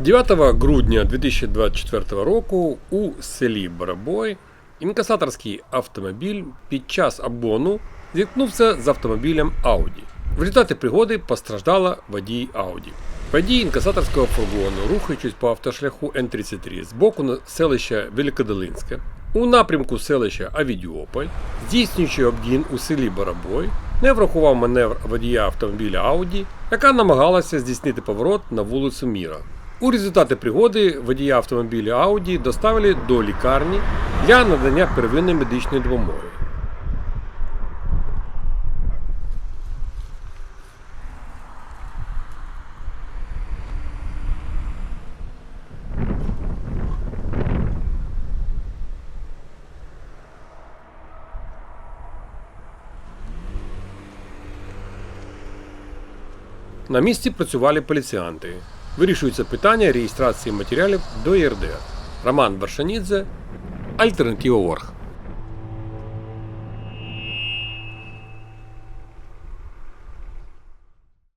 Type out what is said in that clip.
9 грудня 2024 року у селі Барабой інкасаторський автомобіль під час обгону зіткнувся з автомобілем Audi. В результаті пригоди постраждала водій Audi. Водій інкасаторського фургону, рухаючись по автошляху Н-33 з боку селища Великодолинське, у напрямку селища Авідіополь, здійснюючи обгін у селі Барабой, не врахував маневр водія автомобіля Audi, яка намагалася здійснити поворот на вулицю Міра. У результаті пригоди водія автомобіля Audi доставили до лікарні для надання первинної медичної допомоги. На місці працювали поліціянти. Вирішується питання реєстрації матеріалів до ЄРДР. Роман Варшанідзе, Альтернатива Орг.